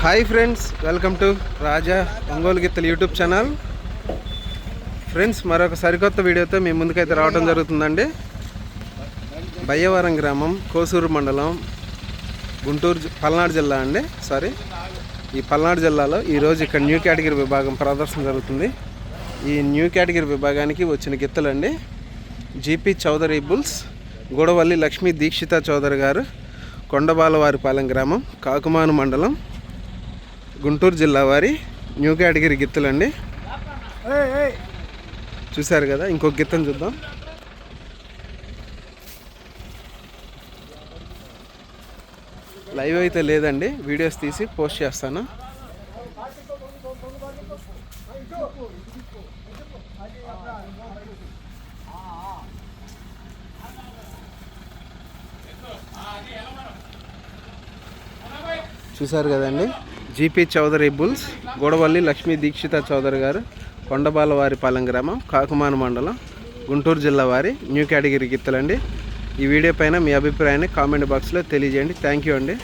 Hi friends welcome to Raja Ongole గిత్తలు YouTube channel. Friends మరొక సరికొత్త వీడియోతో మీ ముందుకైతే రావడం జరుగుతుందండి. బయ్యవరం గ్రామం కోసూరు మండలం గుంటూరు జి- పల్నాడు జిల్లా అండి. సారీ ఈ పల్నాడు జిల్లాలో ఈరోజు ఇక్కడ న్యూ కేటగిరీ విభాగం ప్రదర్శన జరుగుతుంది. ఈ న్యూ కేటగిరీ విభాగానికి వచ్చిన గిత్తలండి జీపీ చౌదరి బుల్స్ గూడవల్లి లక్ష్మీ దీక్షిత చౌదరి గారు కొండబాలవారిపాలెం గ్రామం కాకుమాను మండలం గుంటూరు జిల్లా వారి న్యూ కేటగిరీ గిత్తలండి. చూశారు కదా ఇంకొక గిత్తను చూద్దాం. లైవ్ అయితే లేదండి వీడియోస్ తీసి పోస్ట్ చేస్తాను. చూశారు కదండి జీపీ చౌదరి బుల్స్ గొడవల్లి లక్ష్మీ దీక్షిత చౌదరి గారు కొండబాలవారిపాలెం గ్రామం కాకుమాన మండలం గుంటూరు జిల్లా వారి న్యూ కేటగిరీ గిత్తలండి. ఈ వీడియో పైన మీ అభిప్రాయాన్ని కామెంట్ బాక్స్లో తెలియజేయండి. థ్యాంక్ యూ అండి.